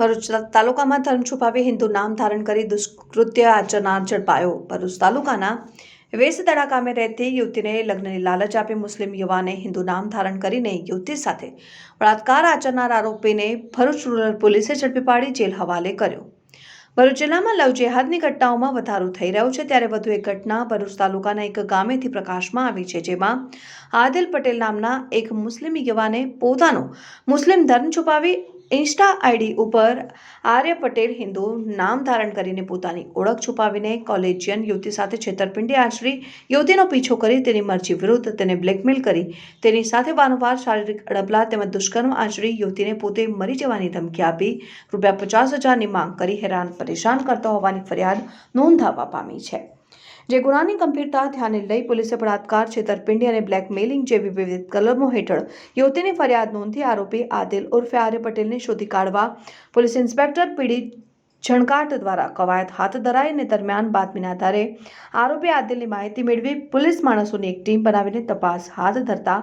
ભરૂચ તાલુકામાં ધર્મ છુપાવી હિન્દુ નામ ધારણ કરી દુષ્કૃત્ય આચરનાર ઝડપાયો. ભરૂચ તાલુકાના વેસદડા ગામે રહેતી યુવતીને લગ્નની લાલચ આપી મુસ્લિમ યુવાને હિન્દુ નામ ધારણ કરીને યુવતી સાથે બળાત્કાર આચરનાર આરોપીને ભરૂચ રૂરલ પોલીસે ઝડપી પાડી જેલ હવાલે કર્યો. ભરૂચ જિલ્લામાં લવ જેહાદની ઘટનાઓમાં વધારો થઈ રહ્યો છે, ત્યારે વધુ એક ઘટના ભરૂચ તાલુકાના એક ગામેથી પ્રકાશમાં આવી છે, જેમાં આદિલ પટેલ નામના એક મુસ્લિમ યુવાને પોતાનો મુસ્લિમ ધર્મ છુપાવી ઇન્સ્ટા આઈડી ઉપર આર્ય પટેલ હિન્દુ નામ ધારણ કરીને પોતાની ઓળખ છુપાવીને કોલેજિયન યુવતી સાથે છેતરપિંડી આચરી. યુવતીનો પીછો કરી તેની મરજી વિરુદ્ધ તેને બ્લેકમેલ કરી. તેની સાથે વારંવાર શારીરિક અડપલા તેમજ દુષ્કર્મ આચરી યુવતીને પોતે મરી જવાની ધમકી આપી. રૂપિયા પચાસ હજારની માંગ કરી હેરાન પરેશાન કરતો હોવાની ફરિયાદ નોંધાવા પામી છે. જે ગુનાની ગંભીરતા ધ્યાને લઈ પોલીસે બળાત્કાર, છેતરપિંડી અને બ્લેકમેલિંગ જેવી વિવિધ કલમો હેઠળ યુવતીની ફરિયાદ નોંધી આરોપી આદિલ ઉર્ફે આર્ય પટેલને શોધી કાઢવા પોલીસ ઇન્સ્પેક્ટર પીડી છણકાટ દ્વારા કવાયત હાથ ધરાઈ અને દરમિયાન બાતમીના આધારે આરોપી આદિલની માહિતી મેળવી પોલીસ માણસોની એક ટીમ બનાવીને તપાસ હાથ ધરતા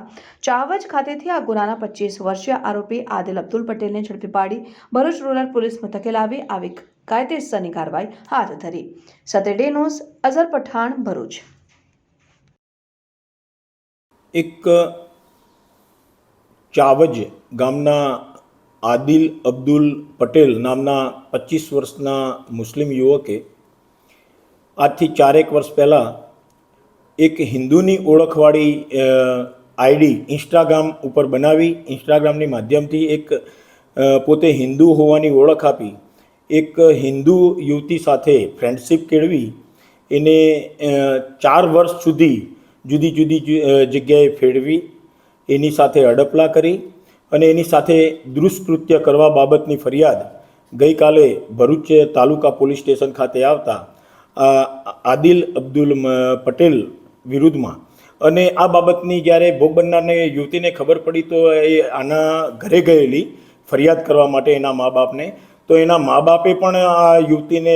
ચાવજ ખાતેથી આ ગુનાના પચીસ વર્ષીય આરોપી આદિલ અબ્દુલ પટેલને ઝડપી પાડી ભરૂચ રૂરલ પોલીસ મથકે લાવી આવી કાયદેસરની કાર્યવાહી હાથ ધરી. સતેડે ન્યૂઝ, અઝર પઠાણ, ભરૂચ. એક ચાવજ ગામના આદિલ અબ્દુલ પટેલ નામના પચીસ વર્ષના મુસ્લિમ યુવકે આજથી ચારેક વર્ષ પહેલાં એક હિન્દુની ઓળખવાળી આઈડી ઇન્સ્ટાગ્રામ ઉપર બનાવી, ઇન્સ્ટાગ્રામની માધ્યમથી એક પોતે હિન્દુ હોવાની ઓળખ આપી, એક હિન્દુ યુવતી સાથે ફ્રેન્ડશિપ કેળવી, એને ચાર વર્ષ સુધી જુદી જુદી જગ્યાએ ફેરવી, એની સાથે અડપલા કરી અને એની સાથે દુષ્કૃત્ય કરવા બાબતની ફરિયાદ ગઈકાલે ભરૂચ તાલુકા પોલીસ સ્ટેશન ખાતે આવતા આદિલ અબ્દુલ પટેલ વિરુદ્ધમાં. અને આ બાબતની જ્યારે ભોગ બનનારને યુવતીને ખબર પડી તો એ આના ઘરે ગયેલી ફરિયાદ કરવા માટે એના મા બાપને. તો એના મા બાપે પણ આ યુવતીને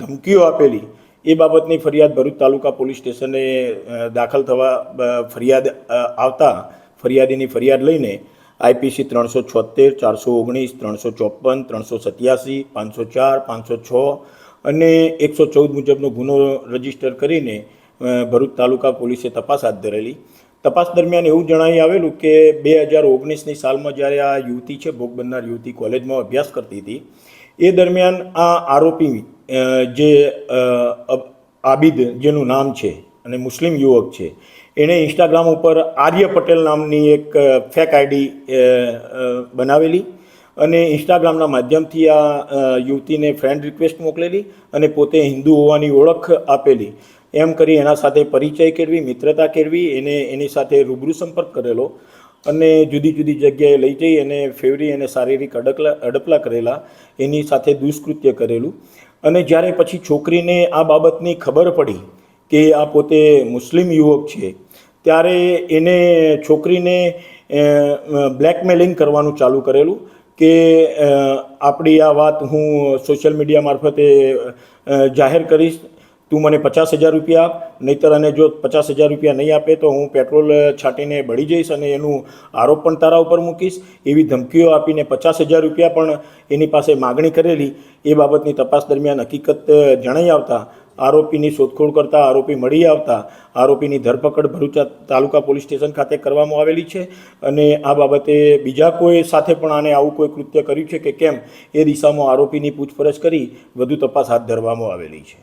ધમકીઓ આપેલી. એ બાબતની ફરિયાદ ભરૂચ તાલુકા પોલીસ સ્ટેશને દાખલ થવા ફરિયાદ આવતા ફરિયાદીની ફરિયાદ લઈને આઈપીસી ત્રણસો છોતેર ચારસો ઓગણીસ, ત્રણસો ચોપન, ત્રણસો સત્યાસી, પાંચસો ચાર, પાંચસો છ અને એકસો ચૌદ મુજબનો ગુનો રજિસ્ટર કરીને ભરૂચ તાલુકા પોલીસે તપાસ હાથ ધરેલી. તપાસ દરમિયાન એવું જણાવી આવેલું કે બે હજાર ઓગણીસની સાલમાં જ્યારે આ યુવતી છે, ભોગ બનનાર યુવતી કોલેજમાં અભ્યાસ કરતી હતી, એ દરમિયાન આ આરોપી જે આબિદ જેનું નામ છે અને મુસ્લિમ યુવક છે. એણે ઇન્સ્ટાગ્રામ ઉપર આર્ય પટેલ નામની એક ફેક આઈડી બનાવેલી અને ઇન્સ્ટાગ્રામના માધ્યમથી આ યુવતીને ફ્રેન્ડ રિક્વેસ્ટ મોકલેલી અને પોતે હિન્દુ હોવાની ઓળખ આપેલી. એમ કરી એના સાથે પરિચય કરવી મિત્રતા કેળવી, એને એની સાથે રૂબરૂ સંપર્ક કરેલો અને જુદી જુદી જગ્યાએ લઈ જઈ અને ફેવરી અને શારીરિક અડકલા, અડપલા કરેલા, એની સાથે દુષ્કૃત્ય કરેલું. અને જ્યારે પછી છોકરીને આ બાબતની ખબર પડી કે આ પોતે મુસ્લિમ યુવક છે, ત્યારે એને છોકરીને બ્લેકમેલિંગ કરવાનું ચાલુ કરેલું કે આપણી આ વાત હું સોશિયલ મીડિયા મારફતે જાહેર કરીશ, તું મને પચાસ હજાર રૂપિયા આપ, નહીંતર અને જો પચાસ હજાર રૂપિયા નહીં આપે તો હું પેટ્રોલ છાંટીને બળી જઈશ અને એનું આરોપ પણ તારા ઉપર મૂકીશ. એવી ધમકીઓ આપીને પચાસ હજાર રૂપિયા પણ એની પાસે માગણી કરેલી, એ બાબતની તપાસ દરમિયાન હકીકત જણાઈ આવતા આરોપીની શોધખોળ કરતા આરોપી મળી આવતા આરોપીની ધરપકડ ભરૂચા તાલુકા પોલીસ સ્ટેશન ખાતે કરવામાં આવેલી છે. અને આ બાબતે બીજા કોઈ સાથે પણ આને આવું કોઈ કૃત્ય કર્યું છે કે કેમ? એ દિશામાં આરોપીની પૂછપરછ કરી વધુ તપાસ હાથ ધરવામાં આવેલી છે.